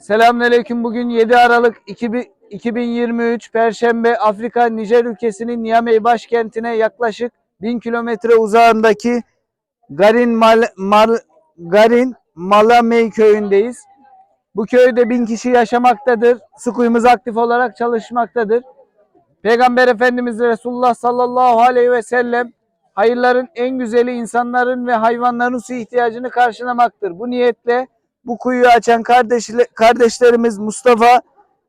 Selamünaleyküm. Bugün 7 Aralık 2000 2023 Perşembe Afrika Nijer ülkesinin Niamey başkentine yaklaşık 1000 kilometre uzağındaki Garin Mal, Mal Garin Malamey köyündeyiz. Bu köyde 1000 kişi yaşamaktadır. Su kuyumuz aktif olarak çalışmaktadır. Peygamber Efendimiz Resulullah sallallahu aleyhi ve sellem hayırların en güzeli insanların ve hayvanların su ihtiyacını karşılamaktır. Bu niyetle bu kuyuyu açan kardeşle, kardeşlerimiz Mustafa,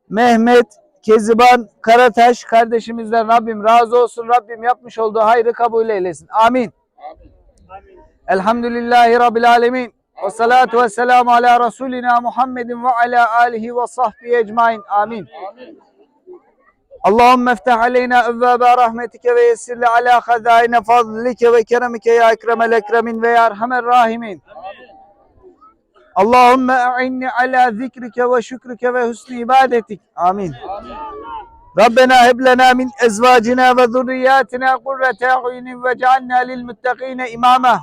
Mehmet, Keziban, Karataş kardeşimizden Rabbim razı olsun. Rabbim yapmış olduğu hayrı kabul eylesin. Amin. Elhamdülillahi Rabbil alemin. Ve salatu ve selamu ala Resulina Muhammedin ve ala alihi ve sahbihi ecmain. Amin. Allahümme eftah aleyna evvâbe rahmetike ve yessirli ala khazâine fadlike ve keremike ya ekremel ekremin ve ya erhamer rahimin. Allahümme e'inni ala zikrike ve şükrike ve husni ibadetik. Amin. Rabbena heb min ezvacina ve zurriyatina kurrete a'yunin ve cealna lil muttaqine imama.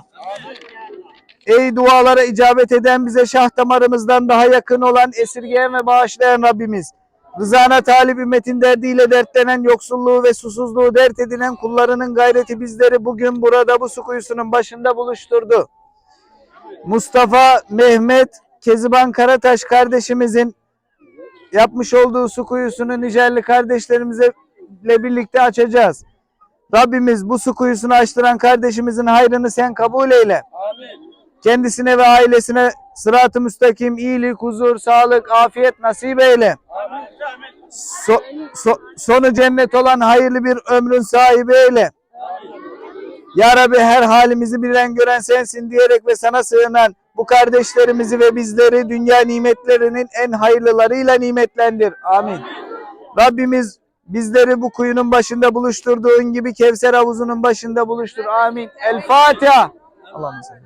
Ey dualara icabet eden bize şah damarımızdan daha yakın olan esirgeyen ve bağışlayan Rabbimiz. Rızana talip ümmetin derdiyle dertlenen yoksulluğu ve susuzluğu dert edinen kullarının gayreti bizleri bugün burada bu su kuyusunun başında buluşturdu. Mustafa, Mehmet, Keziban Karataş kardeşimizin yapmış olduğu su kuyusunu Nijerli kardeşlerimizle birlikte açacağız. Rabbimiz bu su kuyusunu açtıran kardeşimizin hayrını sen kabul eyle. Kendisine ve ailesine sırat-ı müstakim, iyilik, huzur, sağlık, afiyet nasip eyle. So- so- sonu cennet olan hayırlı bir ömrün sahibi eyle. Ya Rabbi her halimizi bilen gören sensin diyerek ve sana sığınan bu kardeşlerimizi ve bizleri dünya nimetlerinin en hayırlılarıyla nimetlendir. Amin. Rabbimiz bizleri bu kuyunun başında buluşturduğun gibi Kevser havuzunun başında buluştur. Amin. El Fatiha. Allah'ım sen.